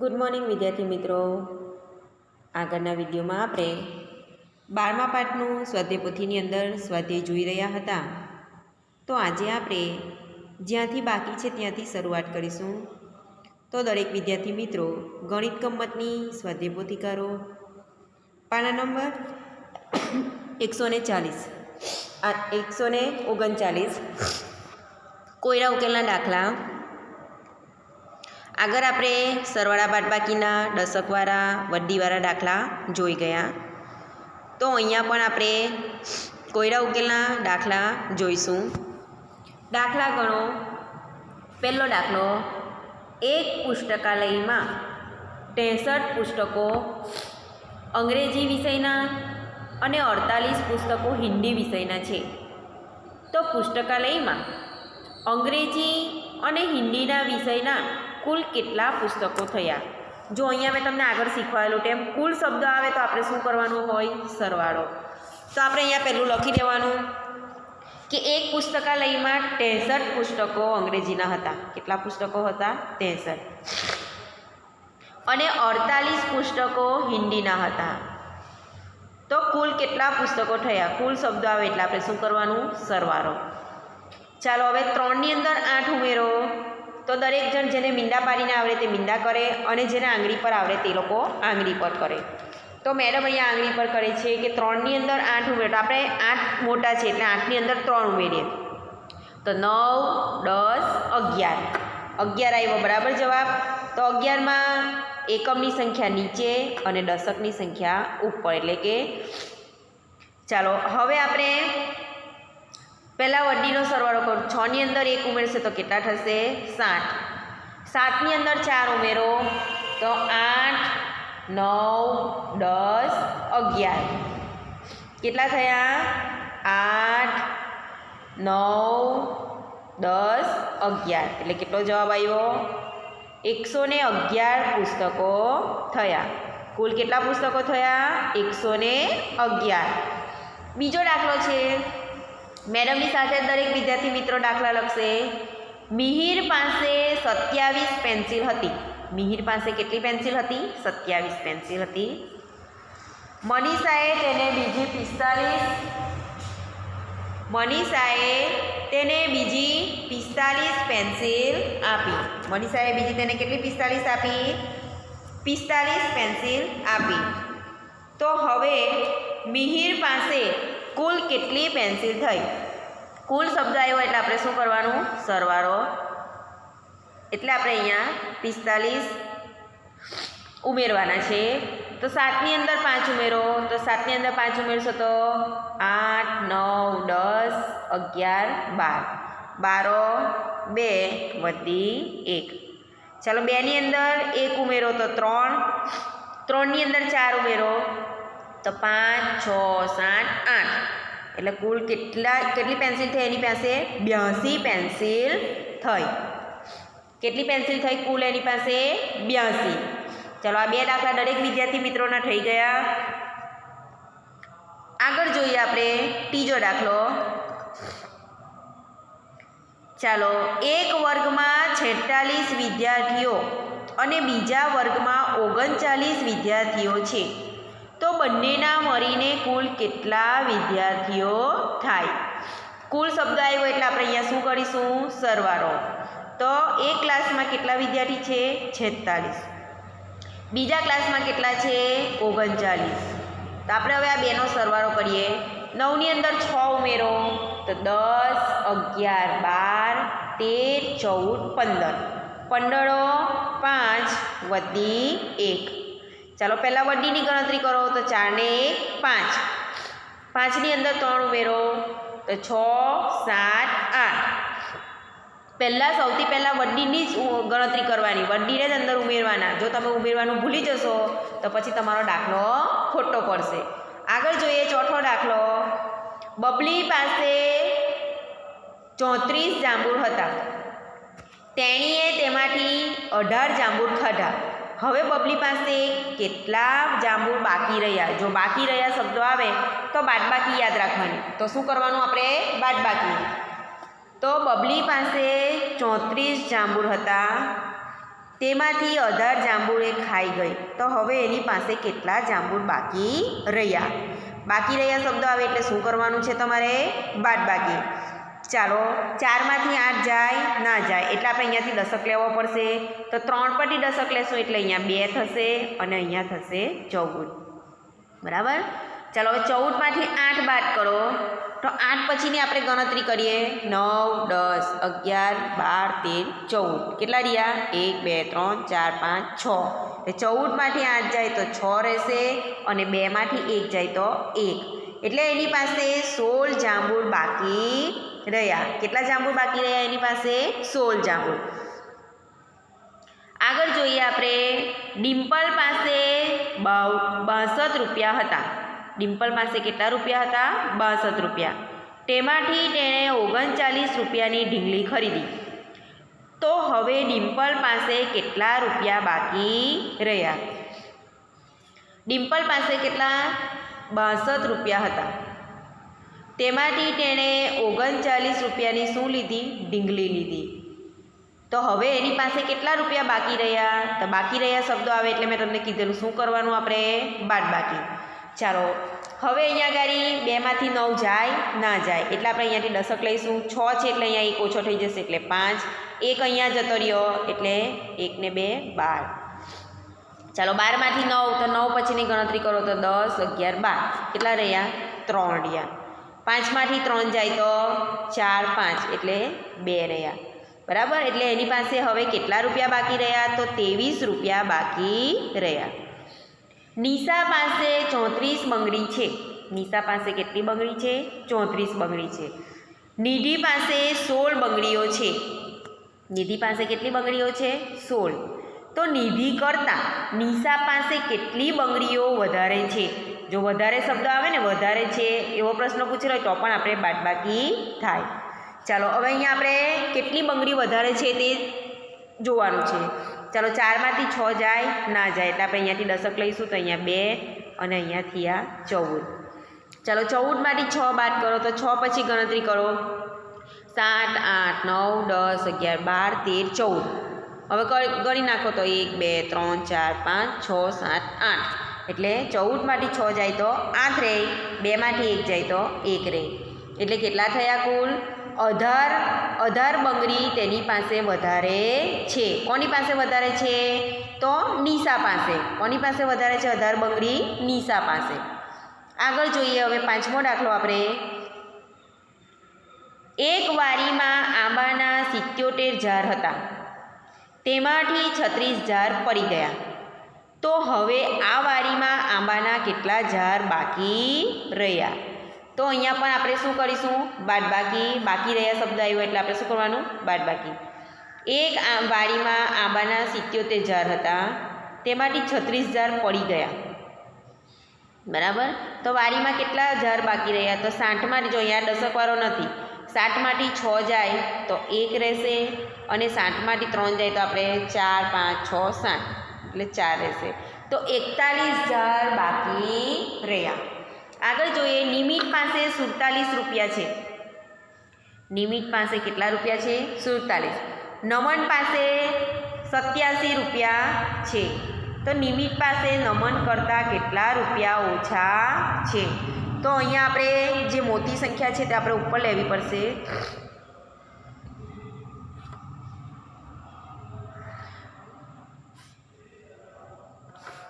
Good morning વિદ્યાર્થી મિત્રો. આગળના વિડીયોમાં આપણે બારમા પાઠનું સ્વાધ્યાય પોથીની અંદર સ્વાધ્યાય જોઈ રહ્યા હતા. તો આજે આપણે જ્યાંથી બાકી છે ત્યાંથી શરૂઆત કરીશું. તો દરેક વિદ્યાર્થી મિત્રો, ગણિત કંમતની સ્વાધ્યાય પોથી કરો પાના નંબર એકસો ને ચાલીસ. આ એકસો ને ઓગણચાલીસ. કોયરા ઉકેલના દાખલા. આગળ આપણે સરવાળા બાદબાકીના દશકવાળા, વડ્ડીવાળા દાખલા જોઈ ગયા. તો અહીંયા પણ આપણે કોયરા ઉકેલના દાખલા જોઈશું. દાખલા ગણો. પહેલો દાખલો, એક પુસ્તકાલયમાં ત્રેસઠ પુસ્તકો અંગ્રેજી વિષયના અને અડતાલીસ પુસ્તકો હિન્દી વિષયના છે. તો પુસ્તકાલયમાં અંગ્રેજી અને હિન્દીના વિષયના કુલ કેટલા પુસ્તકો થયા? જો અહીંયા મેં તમને આગળ શીખવાયેલું તેમ કુલ શબ્દ આવે તો આપણે શું કરવાનું હોય? સરવાળો. તો આપણે અહીંયા પહેલું લખી દેવાનું કે એક પુસ્તકાલયમાં ત્રેસઠ પુસ્તકો અંગ્રેજીના હતા. કેટલા પુસ્તકો હતા? ત્રેસઠ. અને અડતાલીસ પુસ્તકો હિન્દીના હતા. તો કુલ કેટલા પુસ્તકો થયા? કુલ શબ્દો આવે એટલે આપણે શું કરવાનું? સરવાળો. ચાલો હવે ત્રણની અંદર આઠ દરેક જણ જેને મીંડા પાડીને આવડે તે મીંડા કરે અને જેને આંગળી પર આવડે તે લોકો આંગળી પર કરે. તો મેડમ અહીંયા આંગળી પર કરે છે કે ત્રણની અંદર આઠ ઉમેરો. આપણે આઠ મોટા છે એટલે આઠની અંદર ત્રણ ઉમેરીએ. તો નવ, દસ, અગિયાર. અગિયાર આવ્યો, બરાબર જવાબ? તો અગિયારમાં એકમની સંખ્યા નીચે અને દશકની સંખ્યા ઉપર. એટલે કે ચાલો, હવે આપણે પહેલાં વડીનો સરવાળો કરો. છની અંદર એક ઉમેરશે તો કેટલા થશે? સાઠ સાતની અંદર ચાર ઉમેરો તો આઠ, નવ, દસ, અગિયાર. કેટલા થયા? આઠ, નવ, દસ, અગિયાર. એટલે કેટલો જવાબ આવ્યો? એકસો ને અગિયાર પુસ્તકો થયા. કુલ કેટલા પુસ્તકો થયા? એકસો ને અગિયાર. બીજો દાખલો છે. મેડમની સાથે દરેક વિદ્યાર્થી મિત્રો દાખલા લખશે. મિહિર પાસે સત્યાવીસ પેન્સિલ હતી. મિહિર પાસે કેટલી પેન્સિલ હતી? સત્યાવીસ પેન્સિલ હતી. મનીષાએ તેને બીજી પિસ્તાલીસ મનીષાએ તેને બીજી પિસ્તાલીસ પેન્સિલ આપી. મનીષાએ બીજી તેને કેટલી પિસ્તાલીસ આપી? પિસ્તાલીસ પેન્સિલ આપી. તો હવે મિહિર પાસે કુલ કેટલી પેન્સિલ થઈ? કુલ શબ્દ આવ્યો એટલે આપણે શું કરવાનું? સરવાળો. એટલે આપણે અહીંયા પિસ્તાલીસ ઉમેરવાના છે. તો સાતની અંદર પાંચ ઉમેરો. તો સાતની અંદર પાંચ ઉમેરશો તો આઠ, નવ, દસ, અગિયાર, બાર. બારો, બે વધી એક. ચાલો બેની અંદર એક ઉમેરો તો ત્રણ. ત્રણની અંદર ચાર ઉમેરો. તો પાંચ છ સાત આઠ. એટલે કુલ કેટલા કેટલી પેન્સિલ થઈ એની પાસે? બ્યાસી. પેન્સિલ થઈ. કેટલી પેન્સિલ થઈ કુલ એની પાસે? બ્યાસી. ચલો આ બે દાખલા દરેક વિદ્યાર્થી મિત્રોના થઈ ગયા. આગળ જોઈએ આપણે ત્રીજો દાખલો. ચાલો એક વર્ગમાં છેતાલીસ વિદ્યાર્થીઓ અને બીજા વર્ગમાં ઓગણચાલીસ વિદ્યાર્થીઓ છે. તો બંનેના મળીને કુલ કેટલા વિદ્યાર્થીઓ થાય? કુલ શબ્દ આવ્યો એટલે આપણે અહીંયા શું કરીશું? સરવાળો. તો એ ક્લાસમાં કેટલા વિદ્યાર્થી છે? છેતાલીસ. બીજા ક્લાસમાં કેટલા છે? ઓગણચાલીસ. તો આપણે હવે આ બેનો સરવાળો કરીએ. નવની અંદર છ ઉમેરો. તો દસ, અગિયાર, બાર, તેર, ચૌદ, પંદર. પંદરો, પાંચ વધી એક. ચાલો પહેલાં વડ્ડીની ગણતરી કરો, તો ચારને એક, પાંચ. પાંચની અંદર ત્રણ ઉમેરો, તો છ, સાત, આઠ. પહેલાં, સૌથી પહેલાં વડ્ડીની જ ગણતરી કરવાની. વડ્ડીને જ અંદર ઉમેરવાના. જો તમે ઉમેરવાનું ભૂલી જશો, તો પછી તમારો દાખલો ખોટો પડશે. આગળ જોઈએ ચોથો દાખલો. બબલી પાસે ચોત્રીસ જાંબુર હતા. તેણીએ તેમાંથી અઢાર જાંબુર ખાધા. હવે બબલી પાસે કેટલા જાંબુ બાકી રહ્યા? જો બાકી રહ્યા શબ્દો આવે, તો બાદબાકી યાદ રાખવાની. તો શું કરવાનું આપણે? બાદબાકી. તો બબલી પાસે ચોત્રીસ જાંબુર હતા. તેમાંથી અઢાર જાંબુરે ખાઈ ગઈ. તો હવે એની પાસે કેટલા જાંબુ બાકી રહ્યા? બાકી રહ્યા શબ્દો આવે એટલે શું કરવાનું છે તમારે? બાદબાકી. બાકી ચાલો ચારમાંથી આઠ જાય, ના જાય. એટલે આપણે અહીંયાથી દશક લેવો પડશે. તો ત્રણ પરથી દશક લેશું એટલે અહીંયા બે થશે અને અહીંયા થશે ચૌદ. બરાબર? ચાલો હવે ચૌદમાંથી આઠ બાદ કરો. તો આઠ પછીની આપણે ગણતરી કરીએ. નવ, દસ, અગિયાર, બાર, તેર, ચૌદ. કેટલા રહ્યા? એક, બે, ત્રણ, ચાર, પાંચ, છ. એટલે ચૌદમાંથી આઠ જાય તો છ રહેશે અને બેમાંથી એક જાય તો એક. એટલે એની પાસે સોળ જાંબુર બાકી રહ્યા. કેટલા જાંબુ બાકી રહ્યા એની પાસે? સોળ જાંબુ આગળ જોઈએ આપણે. ડિમ્પલ પાસે બાસઠ રૂપિયા હતા. ડિમ્પલ પાસે કેટલા રૂપિયા હતા? બાસઠ રૂપિયા. તેમાંથી તેણે ઓગણચાલીસ રૂપિયાની ઢીંગલી ખરીદી. તો હવે ડિમ્પલ પાસે કેટલા રૂપિયા બાકી રહ્યા? ડિમ્પલ પાસે કેટલા? બાસઠ રૂપિયા હતા. તેમાંથી તેણે ઓગણચાલીસ રૂપિયાની શું લીધી? ઢીંગલી લીધી. તો હવે એની પાસે કેટલા રૂપિયા બાકી રહ્યા? તો બાકી રહ્યા શબ્દો આવે એટલે મેં તમને કીધેલું, શું કરવાનું આપણે? બાદ બાકી. ચાલો, હવે અહીંયા ગાડી બેમાંથી નવ જાય, ના જાય. એટલે આપણે અહીંયાથી દશક લઈશું. છ છે એટલે અહીંયા એક ઓછો થઈ જશે, એટલે પાંચ. એક અહીંયા જતો રહ્યો, એટલે એક ને બે, બાર. ચાલો, બારમાંથી નવ, તો નવ પછીની ગણતરી કરો, તો દસ, અગિયાર, બાર. કેટલા રહ્યા? ત્રણ રહ્યા. પાંચમાંથી ત્રણ જાય તો ચાર, પાંચ, એટલે બે રહ્યા. બરાબર? એટલે એની પાસે હવે કેટલા રૂપિયા બાકી રહ્યા? તો ત્રેવીસ રૂપિયા બાકી રહ્યા. નિશા પાસે ચોત્રીસ બંગડી છે. નિશા પાસે કેટલી બંગડી છે? ચોત્રીસ બંગડી છે. નિધિ પાસે સોળ બંગડીઓ છે. નિધિ પાસે કેટલી બંગડીઓ છે? સોળ. તો નિધિ કરતાં નિશા પાસે કેટલી બંગડીઓ વધારે છે? જો વધારે શબ્દ આવે ને, વધારે છે એવો પ્રશ્ન પૂછેલો તો પણ આપણે બાદબાકી થાય. ચાલો, હવે અહીંયા આપણે કેટલી બંગડી વધારે છે તે જોવાનું છે. ચાલો, ચારમાંથી છ જાય, ના જાય. એટલે આપણે અહીંયાથી દશક લઈશું, તો અહીંયા બે અને અહીંયાથી આ ચૌદ. ચાલો, ચૌદમાંથી છ બાદ કરો, તો છ પછી ગણતરી કરો. સાત, આઠ, નવ, દસ, અગિયાર, બાર, તેર, ચૌદ. હવે ગણી નાખો તો એક, બે, ત્રણ, ચાર, પાંચ, છ, સાત, આઠ. એટલે ચૌદમાંથી છ જાય તો આઠ રહે બેમાંથી એક જાય તો એક રહે એટલે કેટલા થયા કુલ? અઢાર અઢાર બંગડી તેની પાસે વધારે છે. કોની પાસે વધારે છે? તો નિશા પાસે. કોની પાસે વધારે છે? અઢાર બંગડી નિશા પાસે. આગળ જોઈએ હવે પાંચમો દાખલો આપણે. એક વારીમાં આંબાના સિત્યોતેર ઝાડ હતા. તેમાંથી છત્રીસ ઝાડ પડી ગયા. તો હવે આ વારીમાં આંબાના કેટલા ઝાડ બાકી રહ્યા? તો અહીંયા પણ આપણે શું કરીશું? બાદબાકી. બાકી રહ્યા શબ્દ આવ્યો એટલે આપણે શું કરવાનું? બાદબાકી. એક વાડીમાં આંબાના સિત્યોતેર ઝાડ હતા. તેમાંથી છત્રીસ ઝાડ પડી ગયા. બરાબર? તો વાડીમાં કેટલા ઝાડ બાકી રહ્યા? તો સાઠમાંથી જો અહીંયા દશકવાળો નથી. સાઠમાંથી છ જાય તો એક રહેશે અને સાઠમાંથી ત્રણ જાય તો આપણે ચાર, પાંચ, છ, સાત. એટલે ચાર રહેશે તો એકતાલીસ હજાર બાકી રહ્યા. આગળ જોઈએ, નિમિત પાસે સુડતાલીસ રૂપિયા છે. નિમિત પાસે કેટલા રૂપિયા છે? સુડતાલીસ. નમન પાસે સત્યાસી રૂપિયા છે. તો નિમિત પાસે નમન કરતાં કેટલા રૂપિયા ઓછા છે? તો અહીંયા આપણે જે મોટી સંખ્યા છે તે આપણે ઉપર લેવી પડશે.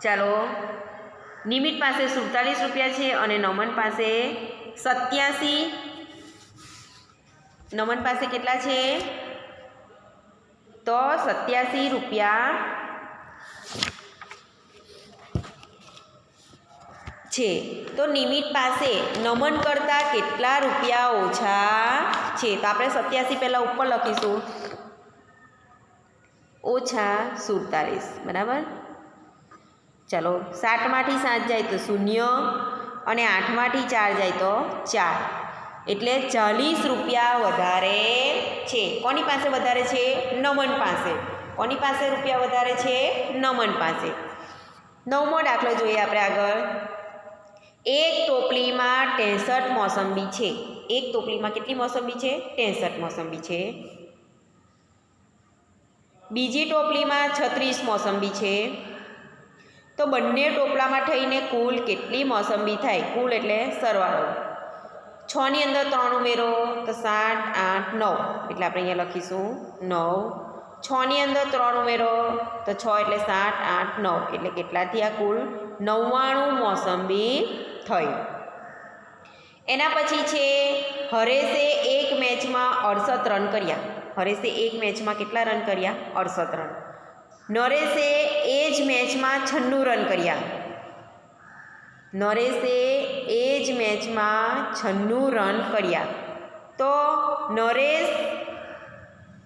ચાલો. નિમિત પાસે સુડતાલીસ રૂપિયા છે અને નમન પાસે સત્યાસી. નમન પાસે કેટલા છે? તો સત્યાસી રૂપિયા છે. તો નિમિત પાસે નમન કરતાં કેટલા રૂપિયા ઓછા છે? તો આપણે સત્યાસી પહેલાં ઉપર લખીશું. ઓછા સુડતાલીસ. બરાબર? ચાલો સાતમાંથી સાત જાય તો શૂન્ય અને આઠમાંથી ચાર જાય તો ચાર. એટલે ચાલીસ રૂપિયા વધારે છે. કોની પાસે વધારે છે? નમન પાસે. કોની પાસે રૂપિયા વધારે છે? નમન પાસે. નવમો દાખલો જોઈએ આપણે આગળ. એક ટોપલીમાં ત્રેસઠ મોસંબી છે. એક ટોપલીમાં કેટલી મોસંબી છે? ત્રેસઠ મોસંબી છે. બીજી ટોપલીમાં છત્રીસ મોસંબી છે. તો બંને ટોપલામાં થઈને કુલ કેટલી મોસંબી થાય? કુલ એટલે સરવાળો. છની અંદર ત્રણ ઉમેરો, તો સાત, આઠ, નવ. એટલે આપણે અહીંયા લખીશું નવ. છની અંદર ત્રણ ઉમેરો, તો છ એટલે સાત, આઠ, નવ. એટલે કેટલાથી આ કુલ? નવ્વાણું મોસંબી થઈ. એના પછી છે, હરેશે એક મેચમાં અડસઠ રન કર્યા. હરેશે એક મેચમાં કેટલા રન કર્યા? અડસઠ રન. નરેશે એ જ મેચમાં છન્નું રન કર્યા. નરેશે એ જ મેચમાં છન્નું રન કર્યા. તો નરેશ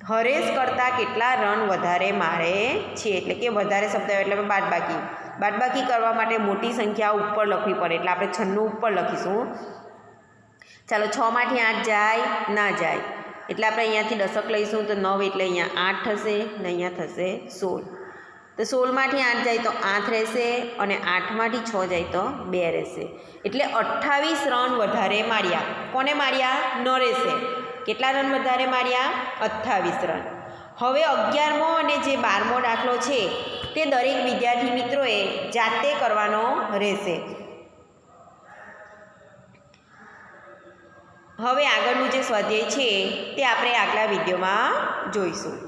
હરેશ કરતાં કેટલા રન વધારે મારે છે? એટલે કે વધારે શબ્દ એટલે બાદબાકી. બાદબાકી કરવા માટે મોટી સંખ્યા ઉપર લખવી પડે. એટલે આપણે છન્નું ઉપર લખીશું. ચાલો છમાંથી આઠ જાય, ના જાય. એટલે આપણે અહીંયાથી દશક લઈશું, તો નવ એટલે અહીંયા આઠ થશે ને અહીંયા થશે સોળ. તો સોળમાંથી આઠ જાય તો આઠ રહેશે અને આઠમાંથી છ જાય તો બે રહેશે. એટલે અઠ્ઠાવીસ રન વધારે માર્યા. કોને માર્યા? નરેશે. કેટલા રન વધારે માર્યા? અઠ્ઠાવીસ રન. હવે અગિયારમો અને જે બારમો દાખલો છે, તે દરેક વિદ્યાર્થી મિત્રોએ જાતે કરવાનો રહેશે. હવે આગળનું જે સ્વાધ્યાય છે તે આપણે આગલા વિડીયોમાં જોઈશું.